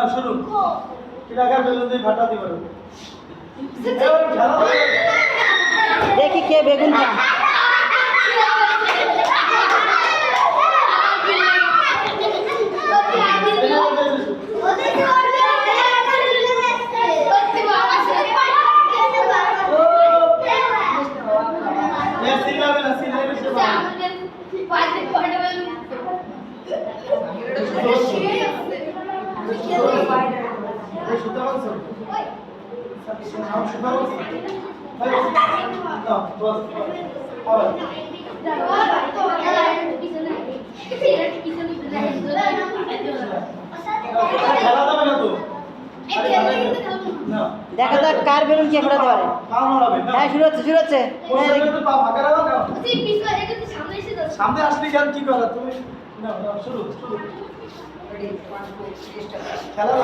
না শুরু কিরাকার বেলুন দিয়ে ফাটা দিব দেখি কে বেগুন খায় দেখা যাক কার বেলুন কে ফোটাতে পারে হ্যাঁ শুরু হচ্ছে শুরু হচ্ছে। হ্যাঁ, না? সামনে সামনে আসলে কেন? কি করা তুমি? না শুরু শুরু খেলা